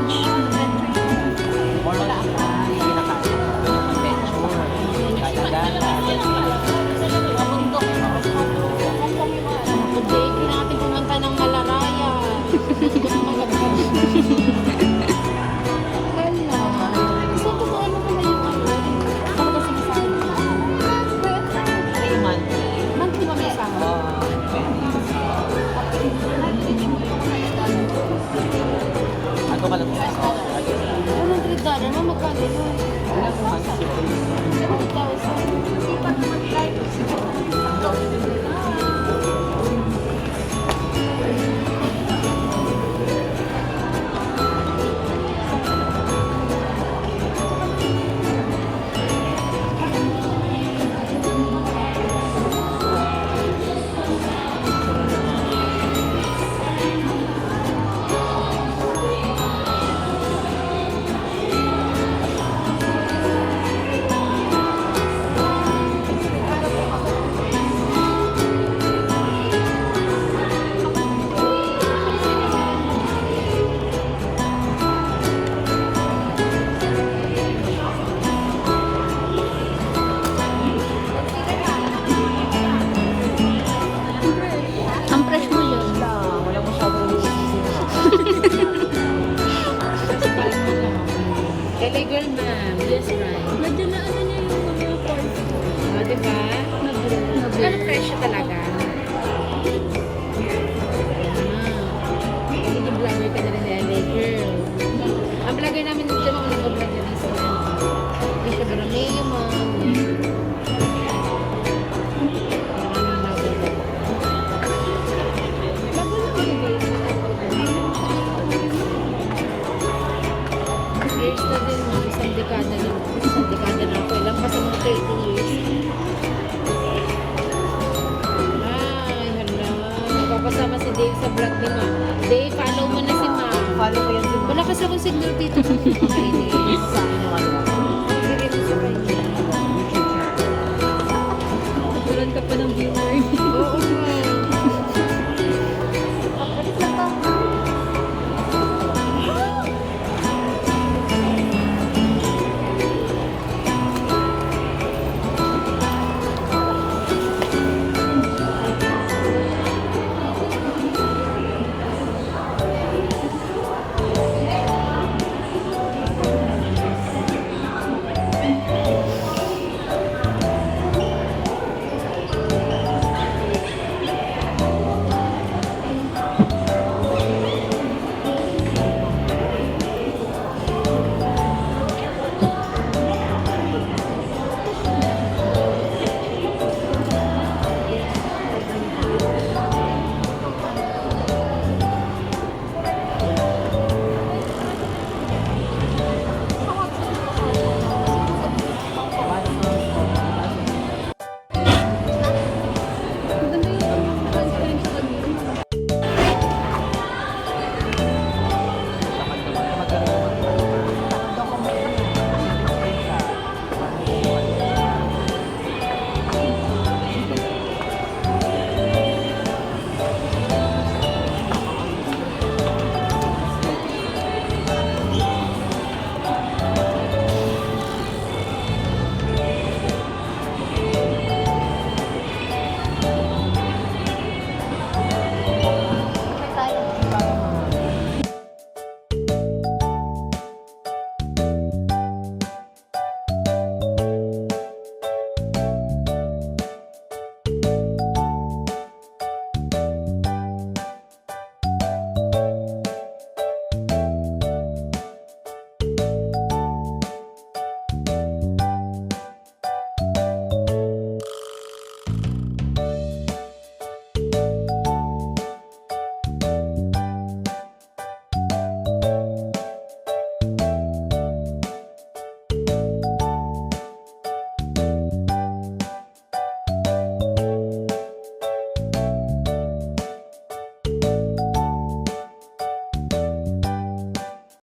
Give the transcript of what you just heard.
much. sa vlog ni Ma. Day, follow mo na si Ma. Follow ko yan si Ma. Wala kasi akong signal dito. Nakainis. Tulad ka pa ng video.